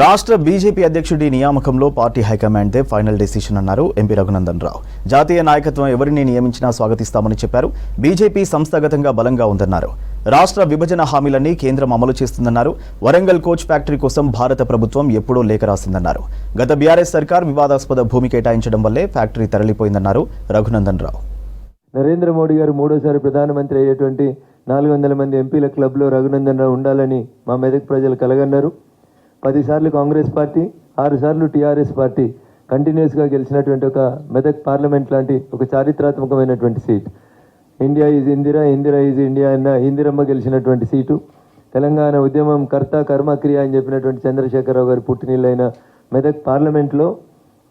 రాష్ట్ర బీజేపీ అధ్యక్షుడి నియామకంలో పార్టీ హైకమాండ్దే ఫైనల్ డెసిషన్ అన్నారు ఎంపీ రఘునందన్ రావు. జాతీయ నాయకత్వం ఎవరిని నియమించినా స్వాగతిస్తామని చెప్పారు. బీజేపీ సంస్థాగతంగా బలంగా ఉందన్నారు. రాష్ట్ర విభజన హామీలన్నీ కేంద్రం అమలు చేస్తుందన్నారు. వరంగల్ కోచ్ ఫ్యాక్టరీ కోసం భారత ప్రభుత్వం ఎప్పుడో లేఖ రాసిందన్నారు. గత బీఆర్ఎస్ సర్కార్ వివాదాస్పద భూమి కేటాయించడం వల్లే ఫ్యాక్టరీ తరలిపోయిందన్నారు రఘునందన్ రావు. నరేంద్ర మోడీ గారు మూడోసారి ప్రధానమంత్రి అయ్యేటువంటి నాలుగు వందల మంది ఎంపీల క్లబ్లో రఘునందన్ రావు ఉండాలని మా మెదక్ ప్రజలు కలగన్నారు. పదిసార్లు కాంగ్రెస్ పార్టీ ఆరుసార్లు టీఆర్ఎస్ పార్టీ కంటిన్యూస్గా గెలిచినటువంటి ఒక మెదక్ పార్లమెంట్ లాంటి ఒక చారిత్రాత్మకమైనటువంటి seat. India is Indira Indira is India అన్న ఇందిరమ్మ గెలిచినటువంటి సీటు. తెలంగాణ ఉద్యమం కర్త కర్మక్రియ అని చెప్పినటువంటి చంద్రశేఖరరావు గారి పుట్టినీళ్ళైన మెదక్ పార్లమెంట్లో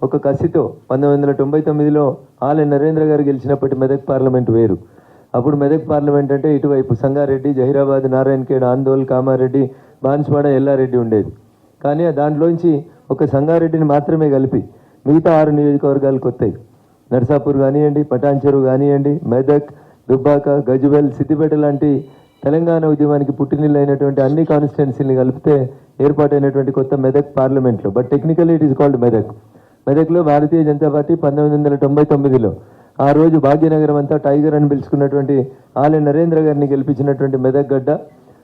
ఒక కసితో పంతొమ్మిది వందల తొంభై తొమ్మిదిలో ఆలయ నరేంద్ర గారు గెలిచినప్పటి మెదక్ పార్లమెంట్ వేరు. అప్పుడు మెదక్ పార్లమెంట్ అంటే ఇటువైపు సంగారెడ్డి జహీరాబాద్ నారాయణఖేడ్ ఆందోళ్ కామారెడ్డి బాన్స్వాడ ఎల్లారెడ్డి ఉండేది. కానీ ఆ దాంట్లోంచి ఒక సంగారెడ్డిని మాత్రమే కలిపి మిగతా ఆరు నియోజకవర్గాలకు వస్తాయి. నర్సాపూర్ కానివ్వండి పటాన్చెరు కానివ్వండి మెదక్ దుబ్బాక గజ్వెల్ సిద్దిపేట లాంటి తెలంగాణ ఉద్యమానికి పుట్టినిల్లైనటువంటి అన్ని కాన్స్టిట్యున్సీని కలిపితే ఏర్పాటైనటువంటి కొత్త మెదక్ పార్లమెంట్లో. But technically it is called Medak. మెదక్లో భారతీయ జనతా పార్టీ పంతొమ్మిది వందల తొంభై తొమ్మిదిలో ఆ రోజు భాగ్యనగరం అంతా టైగర్ అని పిలుచుకున్నటువంటి ఆలయ నరేంద్ర గారిని గెలిపించినటువంటి మెదక్ గడ్డ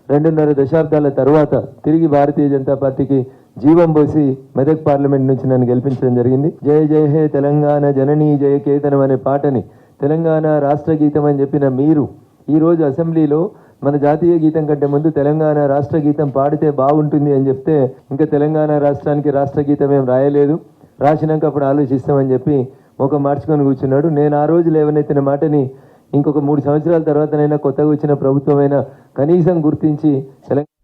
రెండున్నర దశాబ్దాల తర్వాత తిరిగి భారతీయ జనతా పార్టీకి జీవం పోసి మెదక్ పార్లమెంట్ నుంచి నన్ను గెలిపించడం జరిగింది. జయ జయ హే తెలంగాణ జననీ జయ కేతనం అనే పాటని తెలంగాణ రాష్ట్ర గీతం అని చెప్పిన మీరు ఈ రోజు అసెంబ్లీలో మన జాతీయ గీతం కంటే ముందు తెలంగాణ రాష్ట్ర గీతం పాడితే బాగుంటుంది అని చెప్తే ఇంకా తెలంగాణ రాష్ట్రానికి రాష్ట్ర గీతం ఏం రాయలేదు. రాసినాక అప్పుడు ఆలోచిస్తామని చెప్పి ముఖం మార్చుకొని కూర్చున్నాడు. నేను ఆ రోజు లేవనెత్తిన మాటని ఇంకొక మూడు సంవత్సరాల తర్వాతనైనా కొత్తగా వచ్చిన ప్రభుత్వమైనా కనీసం గుర్తించి తెలంగాణ